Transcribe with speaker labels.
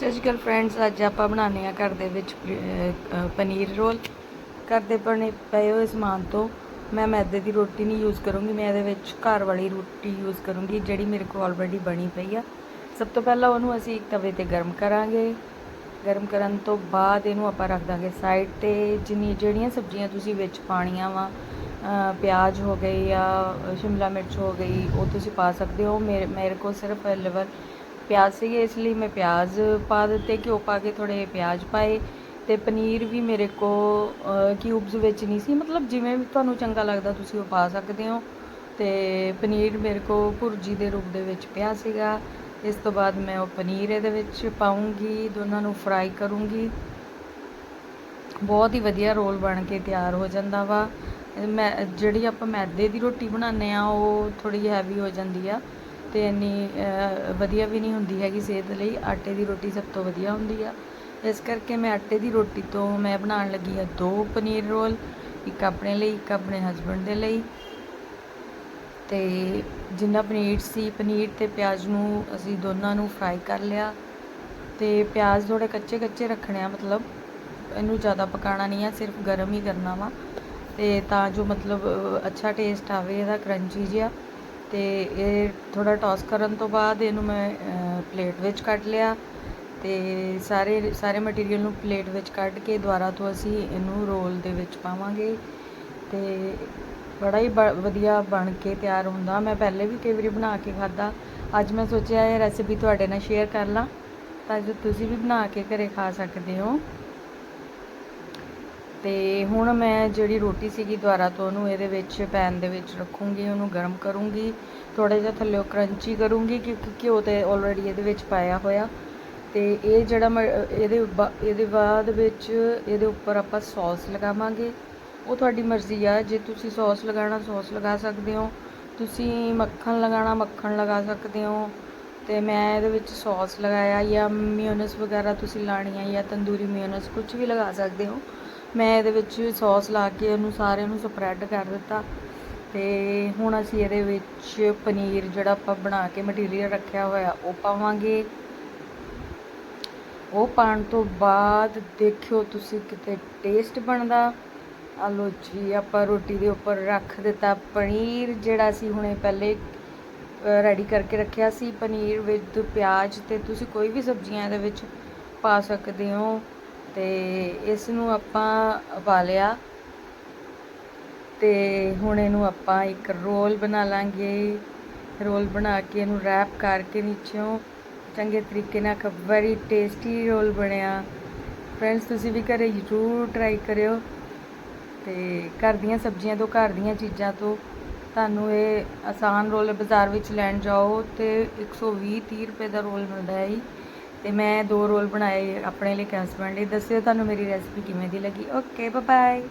Speaker 1: ਸਤਿ ਸ਼੍ਰੀ ਅਕਾਲ ਫਰੈਂਡਸ ਅੱਜ ਆਪਾਂ ਬਣਾਉਂਦੇ ਆ ਘਰ ਦੇ ਵਿੱਚ ਪਨੀਰ ਰੋਲ। ਘਰ ਦੇ ਬਣੇ ਪਏ ਹੋਏ ਸਮਾਨ ਤੋਂ ਮੈਂ ਮੈਦੇ ਦੀ ਰੋਟੀ ਨਹੀਂ ਯੂਜ਼ ਕਰੂੰਗੀ, ਮੈਂ ਇਹਦੇ ਵਿੱਚ ਘਰ ਵਾਲੀ ਰੋਟੀ ਯੂਜ਼ ਕਰੂੰਗੀ, ਜਿਹੜੀ ਮੇਰੇ ਕੋਲ ਆਲਰੇਡੀ ਬਣੀ ਪਈ ਆ। ਸਭ ਤੋਂ ਪਹਿਲਾਂ ਉਹਨੂੰ ਅਸੀਂ ਇੱਕ ਤਵੇ ਤੇ ਗਰਮ ਕਰਾਂਗੇ। ਗਰਮ ਕਰਨ ਤੋਂ ਬਾਅਦ ਇਹਨੂੰ ਆਪਾਂ ਰੱਖ ਦਾਂਗੇ ਸਾਈਡ ਤੇ। ਜਿੰਨੀ ਜਿਹੜੀਆਂ ਸਬਜ਼ੀਆਂ ਤੁਸੀਂ ਵਿੱਚ ਪਾਣੀਆਂ ਵਾ ਪਿਆਜ਼ ਹੋ ਗਈ ਜਾਂ ਸ਼ਿਮਲਾ ਮਿਰਚ ਹੋ ਗਈ, ਉਹ ਤੁਸੀਂ ਪਾ ਸਕਦੇ ਹੋ। ਮੇਰੇ ਮੇਰੇ ਕੋਲ ਸਿਰਫ ਅਵੇਲੇਬਲ ਪਿਆਜ਼ ਸੀਗੇ, ਇਸ ਲਈ ਮੈਂ ਪਿਆਜ਼ ਪਾ ਦਿੱਤੇ, ਘਿਓ ਪਾ ਕੇ ਥੋੜੇ ਪਿਆਜ਼ ਪਾਏ ਤੇ ਪਨੀਰ ਵੀ ਮੇਰੇ ਕੋ ਕਿਊਬਸ ਵਿੱਚ ਨਹੀਂ ਸੀ। ਮਤਲਬ ਜਿਵੇਂ ਵੀ ਤੁਹਾਨੂੰ ਚੰਗਾ ਲੱਗਦਾ ਤੁਸੀਂ ਉਹ ਪਾ ਸਕਦੇ ਹੋ। ਤੇ ਪਨੀਰ ਮੇਰੇ ਕੋ ਭੁਰਜੀ ਦੇ ਰੂਪ ਦੇ ਵਿੱਚ ਪਿਆ ਸੀਗਾ। ਇਸ ਤੋਂ ਬਾਅਦ ਮੈਂ ਉਹ ਪਨੀਰ ਇਹਦੇ ਵਿੱਚ ਪਾਉਂਗੀ ਦੋਨਾਂ ਨੂੰ ਫਰਾਈ ਕਰੂੰਗੀ। ਬਹੁਤ ਹੀ ਵਧੀਆ ਰੋਲ ਬਣ ਕੇ ਤਿਆਰ ਹੋ ਜਾਂਦਾ ਵਾ। ਮੈਂ, ਜਿਹੜੀ ਆਪਾਂ ਮੈਦੇ ਦੀ ਰੋਟੀ ਬਣਾਉਂਦੇ ਆ ਉਹ ਥੋੜੀ ਹੈਵੀ ਹੋ ਜਾਂਦੀ ਆ। ਅਤੇ ਇੰਨੀ ਵਧੀਆ ਵੀ ਨਹੀਂ ਹੁੰਦੀ ਹੈਗੀ ਸਿਹਤ ਲਈ। ਆਟੇ ਦੀ ਰੋਟੀ ਸਭ ਤੋਂ ਵਧੀਆ ਹੁੰਦੀ ਆ। ਇਸ ਕਰਕੇ ਮੈਂ ਆਟੇ ਦੀ ਰੋਟੀ ਤੋਂ ਮੈਂ ਬਣਾਉਣ ਲੱਗੀ ਆ ਦੋ ਪਨੀਰ ਰੋਲ, ਇੱਕ ਆਪਣੇ ਲਈ, ਇੱਕ ਆਪਣੇ ਹਸਬੰਡ ਦੇ ਲਈ। ਤੇ ਜਿੰਨਾ ਪਨੀਰ ਸੀ, ਪਨੀਰ ਤੇ ਪਿਆਜ਼ ਨੂੰ ਅਸੀਂ ਦੋਨਾਂ ਨੂੰ ਫਰਾਈ ਕਰ ਲਿਆ। ਤੇ ਪਿਆਜ਼ ਥੋੜੇ ਕੱਚੇ ਕੱਚੇ ਰੱਖਣੇ ਆ, ਮਤਲਬ ਇਹਨੂੰ ਜ਼ਿਆਦਾ ਪਕਾਉਣਾ ਨਹੀਂ ਆ, ਸਿਰਫ ਗਰਮ ਹੀ ਕਰਨਾ ਵਾ। ਤੇ ਤਾਂ ਜੋ ਮਤਲਬ ਅੱਛਾ ਟੇਸਟ ਆਵੇ, ਇਹਦਾ ਕਰੰਚੀ ਜਿਹਾ ਤੇ ਇਹ ਥੋੜਾ ਟੌਸ ਕਰਨ ਤੋਂ ਬਾਅਦ ਇਹਨੂੰ ਮੈਂ ਪਲੇਟ ਵਿੱਚ ਕੱਢ ਲਿਆ ਤੇ ਸਾਰੇ ਸਾਰੇ ਮਟੀਰੀਅਲ ਨੂੰ ਪਲੇਟ ਵਿੱਚ ਕੱਢ ਕੇ ਦੁਬਾਰਾ ਤੋਂ ਅਸੀਂ ਇਹਨੂੰ ਰੋਲ ਦੇ ਵਿੱਚ ਪਾਵਾਂਗੇ ਤੇ ਬੜਾ ਹੀ ਬ- ਵਧੀਆ ਬਣ ਕੇ ਤਿਆਰ ਹੁੰਦਾ। ਮੈਂ ਪਹਿਲੇ ਵੀ ਕਈ ਵਾਰੀ ਬਣਾ ਕੇ ਖਾਦਾ ਅੱਜ ਮੈਂ ਸੋਚਿਆ ਇਹ ਰੈਸਿਪੀ ਤੁਹਾਡੇ ਨਾਲ ਸ਼ੇਅਰ ਕਰ ਲਾਂ ਤਾਂ ਜੋ ਤੁਸੀਂ ਵੀ ਬਣਾ ਕੇ ਘਰੇ ਖਾ ਸਕਦੇ ਹੋ। ਤੇ ਹੁਣ ਮੈਂ ਜਿਹੜੀ ਰੋਟੀ ਸੀਗੀ ਦੁਬਾਰਾ ਤੋਂ ਉਹਨੂੰ ਇਹਦੇ ਵਿੱਚ, ਪੈਨ ਦੇ ਵਿੱਚ ਰੱਖੂੰਗੀ, ਉਹਨੂੰ ਗਰਮ ਕਰੂੰਗੀ ਥੋੜਾ ਜਿਹਾ ਥੱਲੇ ਕਰੰਚੀ ਕਰੂੰਗੀ ਕਿਉਂਕਿ ਘਿਓ ਤੇ ਆਲਰੇਡੀ ਇਹਦੇ ਵਿੱਚ ਪਾਇਆ ਹੋਇਆ। ਤੇ ਇਹ ਜਿਹੜਾ ਮ- ਇਹਦੇ ਬਾ- ਇਹਦੇ ਬਾਅਦ ਵਿੱਚ ਇਹਦੇ ਉੱਪਰ ਆਪਾਂ ਸੌਸ ਲਗਾਵਾਂਗੇ। ਉਹ ਤੁਹਾਡੀ ਮਰਜ਼ੀ ਆ, ਜੇ ਤੁਸੀਂ ਸੌਸ ਲਗਾਉਣਾ, ਸੌਸ ਲਗਾ ਸਕਦੇ ਹੋ। ਤੁਸੀਂ ਮੱਖਣ ਲਗਾਉਣਾ, ਮੱਖਣ ਲਗਾ ਸਕਦੇ ਹੋ। ਤੇ ਮੈਂ ਇਹਦੇ ਵਿੱਚ ਸੌਸ ਲਗਾਇਆ ਜਾਂ ਮਿਓਨਸ ਵਗੈਰਾ ਤੁਸੀਂ ਲਾਣੀ ਆ ਜਾਂ ਤੰਦੂਰੀ ਮਿਓਨਸ ਕੁਝ ਵੀ ਲਗਾ ਸਕਦੇ ਹੋ। ਮੈਂ ਇਹਦੇ ਵਿੱਚ ਸੌਸ ਲਾ ਕੇ ਉਹਨੂੰ ਸਾਰਿਆਂ ਨੂੰ ਸਪਰੈਡ ਕਰ ਦਿੱਤਾ ਤੇ ਹੁਣ ਅਸੀਂ ਇਹਦੇ ਵਿੱਚ ਪਨੀਰ ਜਿਹੜਾ ਆਪਾਂ ਬਣਾ ਕੇ ਮਟੀਰੀਅਲ ਰੱਖਿਆ ਹੋਇਆ, ਉਹ ਪਾਵਾਂਗੇ। ਉਹ ਪਾਉਣ ਤੋਂ ਬਾਅਦ ਦੇਖਿਓ ਤੁਸੀਂ ਕਿਤੇ ਟੇਸਟ ਬਣਦਾ। ਆ ਲੋ ਜੀ, ਆਪਾਂ ਰੋਟੀ ਦੇ ਉੱਪਰ ਰੱਖ ਦਿੱਤਾ ਪਨੀਰ, ਜਿਹੜਾ ਸੀ ਹੁਣੇ ਪਹਿਲੇ ਰੈਡੀ ਕਰਕੇ ਰੱਖਿਆ ਸੀ। ਪਨੀਰ ਵਿਦ ਪਿਆਜ਼ ਤੇ ਤੁਸੀਂ ਕੋਈ ਵੀ ਸਬਜ਼ੀਆਂ ਇਹਦੇ ਵਿੱਚ ਪਾ ਸਕਦੇ ਹੋ। ਤੇ ਇਸ ਨੂੰ ਆਪਾਂ ਉਬਾਲਿਆ ਲਿਆ ਤੇ ਹੁਣ ਇਹਨੂੰ ਆਪਾਂ ਇੱਕ ਰੋਲ ਬਣਾ ਲਾਂਗੇ। ਰੋਲ ਬਣਾ ਕੇ ਇਹਨੂੰ ਰੈਪ ਕਰਕੇ ਨੀਚੋਂ ਚੰਗੇ ਤਰੀਕੇ ਨਾਲ ਇੱਕ ਵੈਰੀ ਟੇਸਟੀ ਰੋਲ ਬਣਿਆ। ਫਰੈਂਡਸ ਤੁਸੀਂ ਵੀ ਘਰੇ ਜ਼ਰੂਰ ਟਰਾਈ ਕਰਿਓ ਤੇ ਘਰ ਦੀਆਂ ਸਬਜ਼ੀਆਂ ਤੋਂ, ਘਰ ਦੀਆਂ ਚੀਜ਼ਾਂ ਤੋਂ ਤੁਹਾਨੂੰ ਇਹ ਆਸਾਨ ਰੋਲ ਬਾਜ਼ਾਰ ਵਿੱਚ ਲੈਣ ਜਾਓ ਤੇ 120 30 ਰੁਪਏ ਦਾ ਰੋਲ ਮਿਲਦਾ ਹੈ ਜੀ। ਤੇ ਮੈਂ ਦੋ ਰੋਲ ਬਣਾਏ ਆਪਣੇ ਲਈ ਹਸਬੈਂਡ ਲਈ। ਦੱਸਿਓ ਤੁਹਾਨੂੰ ਮੇਰੀ ਰੈਸਪੀ ਕਿਵੇਂ ਦੀ ਲੱਗੀ। Okay bye